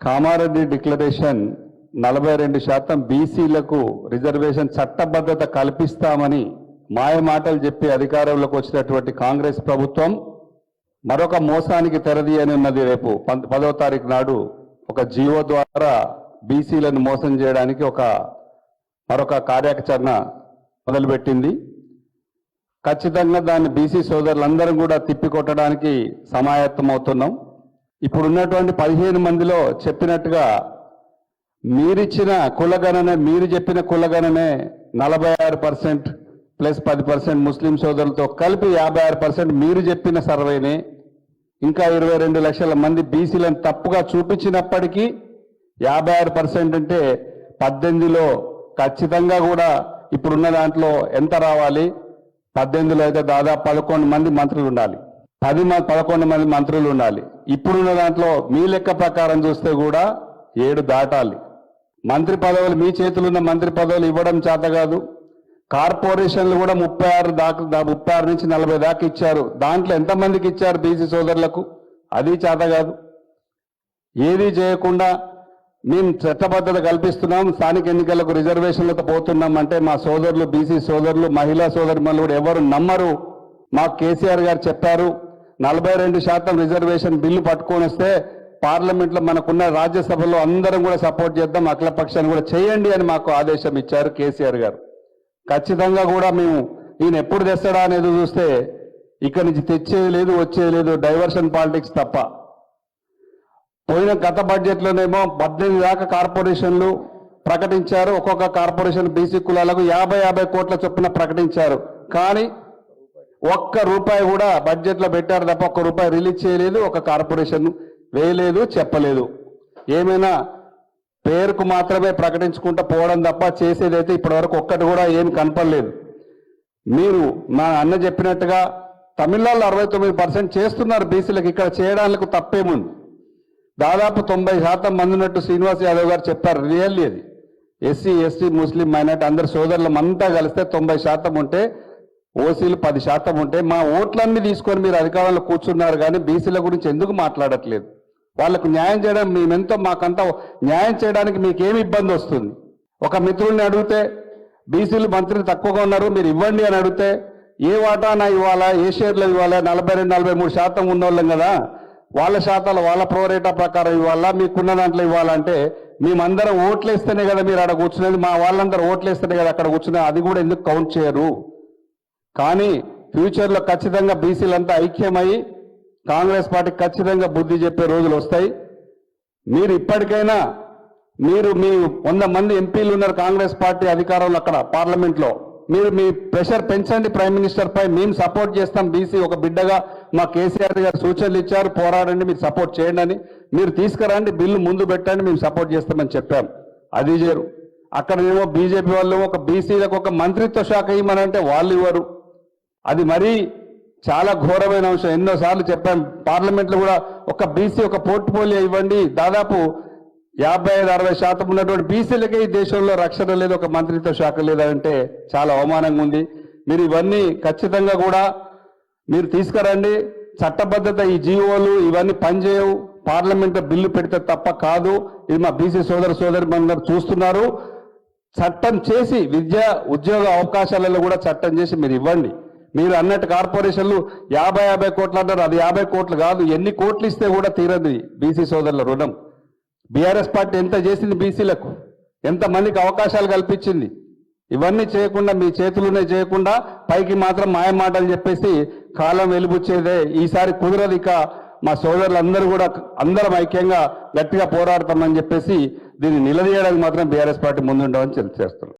Kamareddy declaration నలభై రెండు శాతం బీసీలకు రిజర్వేషన్ చట్టబద్ధత కల్పిస్తామని మాయ మాటలు చెప్పి అధికారంలోకి వచ్చినటువంటి కాంగ్రెస్ ప్రభుత్వం మరొక మోసానికి తెరదీయని ఉన్నది రేపు పం- పదవ తారీఖు నాడు ఒక జీవో ద్వారా బీసీలను మోసం చేయడానికి ఒక మరొక కార్యాచరణ మొదలుపెట్టింది. ఖచ్చితంగా దాన్ని బీసీ సోదరులందరం కూడా తిప్పికొట్టడానికి సమాయత్తం ఇప్పుడున్నటువంటి ఇప్పుడు ఉన్నటువంటి పదిహేను మందిలో చెప్పినట్టుగా మీరిచ్చిన కులగణన మీరు చెప్పిన కులగణనే నలభై ఆరు పర్సెంట్ ప్లస్ పది పర్సెంట్ ముస్లిం సోదరులతో కలిపి యాభై ఆరు పర్సెంట్ మీరు చెప్పిన సర్వేని. ఇంకా ఇరవై రెండు లక్షల మంది బీసీలను తప్పుగా చూపించినప్పటికీ యాభై ఆరు పర్సెంట్ అంటే పద్దెనిమిదిలో ఖచ్చితంగా కూడా ఇప్పుడున్న దాంట్లో ఎంత రావాలి? పద్దెనిమిదిలో అయితే దాదాపు పదకొండు మంది మంత్రులు ఉండాలి. పది మంది పదకొండు మంది మంత్రులు ఉండాలి. ఇప్పుడున్న దాంట్లో మీ లెక్క ప్రకారం చూస్తే కూడా ఏడు దాటాలి. మంత్రి పదవులు మీ చేతులు ఉన్న మంత్రి పదవులు ఇవ్వడం చేత కాదు. కార్పొరేషన్లు కూడా ముప్పై ఆరు దాకా ముప్పై ఆరు నుంచి నలభై దాకా ఇచ్చారు. దాంట్లో ఎంతమందికి ఇచ్చారు బీసీ సోదరులకు? అది చేత కాదు. ఏది చేయకుండా మేము చట్టబద్ధత కల్పిస్తున్నాం స్థానిక ఎన్నికలకు రిజర్వేషన్లతో పోతున్నాం అంటే మా సోదరులు బీసీ సోదరులు మహిళా సోదరులు కూడా ఎవరు నమ్మరు. మా కేసీఆర్ గారు చెప్పారు నలభై రెండు శాతం రిజర్వేషన్ బిల్లు పట్టుకొని వస్తే పార్లమెంట్లో మనకున్న రాజ్యసభలో అందరం కూడా సపోర్ట్ చేద్దాం అఖిల పక్షాన్ని కూడా చేయండి అని మాకు ఆదేశం ఇచ్చారు కేసీఆర్ గారు. ఖచ్చితంగా కూడా మేము ఈయన ఎప్పుడు తెస్తాడా అనేది చూస్తే ఇక్కడి నుంచి తెచ్చేది లేదు వచ్చేది లేదు డైవర్షన్ పాలిటిక్స్ తప్ప. పోయిన గత బడ్జెట్లోనేమో పద్దెనిమిది దాకా కార్పొరేషన్లు ప్రకటించారు ఒక్కొక్క కార్పొరేషన్ బీసీ కులాలకు యాభై యాభై కోట్ల చొప్పున ప్రకటించారు. కానీ ఒక్క రూపాయి కూడా బడ్జెట్లో పెట్టారు తప్ప ఒక్క రూపాయి రిలీజ్ చేయలేదు ఒక కార్పొరేషన్ వేయలేదు చెప్పలేదు. ఏమైనా పేరుకు మాత్రమే ప్రకటించుకుంటూ పోవడం తప్ప చేసేదైతే ఇప్పటివరకు ఒక్కటి కూడా ఏం కనపడలేదు. మీరు మా అన్న చెప్పినట్టుగా తమిళనాడులో అరవై తొమ్మిది పర్సెంట్ చేస్తున్నారు బీసీలకు ఇక్కడ చేయడానికి తప్పేముంది? దాదాపు తొంభై శాతం మంది ఉన్నట్టు శ్రీనివాస్ యాదవ్ గారు చెప్పారు రియల్లీ అది. ఎస్సీ ఎస్టీ ముస్లిం మైనార్టీ అందరు సోదరులం అంతా కలిస్తే తొంభై శాతం ఉంటే ఓసీలు పది శాతం ఉంటే మా ఓట్లన్నీ తీసుకొని మీరు అధికారంలో కూర్చున్నారు కానీ బీసీల గురించి ఎందుకు మాట్లాడట్లేదు? వాళ్ళకు న్యాయం చేయడం మేమెంతో మాకంతా న్యాయం చేయడానికి మీకేమి ఇబ్బంది వస్తుంది? ఒక మిత్రుల్ని అడిగితే బీసీలు మంత్రులు తక్కువగా ఉన్నారు మీరు ఇవ్వండి అని అడిగితే ఏ వాటానా ఇవ్వాలా ఏ షేర్లు ఇవ్వాలా నలభై రెండు నలభై మూడు శాతం ఉన్నోళ్ళం కదా వాళ్ళ శాతాలు వాళ్ళ ప్రోరేటా ప్రకారం ఇవ్వాలా మీకున్న దాంట్లో ఇవ్వాలంటే మేమందరం ఓట్లేస్తేనే కదా మీరు అక్కడ కూర్చునేది మా వాళ్ళందరూ ఓట్లేస్తేనే కదా అక్కడ కూర్చునే అది కూడా ఎందుకు కౌంట్ చేయరు? కానీ ఫ్యూచర్లో ఖచ్చితంగా బీసీలంతా ఐక్యమై కాంగ్రెస్ పార్టీకి ఖచ్చితంగా బుద్ధి చెప్పే రోజులు వస్తాయి. మీరు ఇప్పటికైనా మీరు మీ వంద మంది ఎంపీలు ఉన్నారు కాంగ్రెస్ పార్టీ అధికారంలో అక్కడ పార్లమెంట్లో. మీరు మీ ప్రెషర్ పెంచండి ప్రైమ్ మినిస్టర్ పై. మేము సపోర్ట్ చేస్తాం బీసీ ఒక బిడ్డగా మా కేసీఆర్ గారు సూచనలు ఇచ్చారు. పోరాడండి మీరు సపోర్ట్ చేయండి అని. మీరు తీసుకురండి బిల్లు ముందు పెట్టండి మేము సపోర్ట్ చేస్తామని చెప్పాం. అది చేరు అక్కడ ఏమో బీజేపీ వాళ్ళు ఒక బీసీలకు ఒక మంత్రిత్వ శాఖ ఇవ్వమనంటే వాళ్ళు ఇవ్వరు. అది మరీ చాలా ఘోరమైన అంశం. ఎన్నోసార్లు చెప్పాం పార్లమెంట్లో కూడా ఒక బీసీ ఒక పోర్ట్ఫోలియో ఇవ్వండి. దాదాపు యాభై ఐదు అరవై శాతం ఉన్నటువంటి బీసీలకే ఈ దేశంలో రక్షణ లేదు ఒక మంత్రిత్వ శాఖ లేదంటే చాలా అవమానంగా ఉంది. మీరు ఇవన్నీ ఖచ్చితంగా కూడా మీరు తీసుకురండి. చట్టబద్ధత ఈ జీవోలు ఇవన్నీ పనిచేయవు. పార్లమెంట్ బిల్లు పెడితే తప్ప కాదు. ఇది మా బీసీ సోదర సోదరి మనందరూ చూస్తున్నారు. చట్టం చేసి విద్య ఉద్యోగ అవకాశాలలో కూడా చట్టం చేసి మీరు ఇవ్వండి. మీరు అన్నట్టు కార్పొరేషన్లు యాభై యాభై కోట్లు అంటారు అది యాభై కోట్లు కాదు. ఎన్ని కోట్లు ఇస్తే కూడా తీరదు బీసీ సోదరుల రుణం. బీఆర్ఎస్ పార్టీ ఎంత చేసింది బీసీలకు? ఎంతమందికి అవకాశాలు కల్పించింది? ఇవన్నీ చేయకుండా మీ చేతులునే చేయకుండా పైకి మాత్రం మాయ మాటలు చెప్పేసి కాలం వెలుబుచ్చేదే. ఈసారి కుదరదు ఇక మా సోదరులందరూ కూడా అందరం ఐక్యంగా గట్టిగా పోరాడతామని చెప్పేసి దీన్ని నిలదీయడానికి మాత్రం బీఆర్ఎస్ పార్టీ ముందుండమని చేస్తున్నారు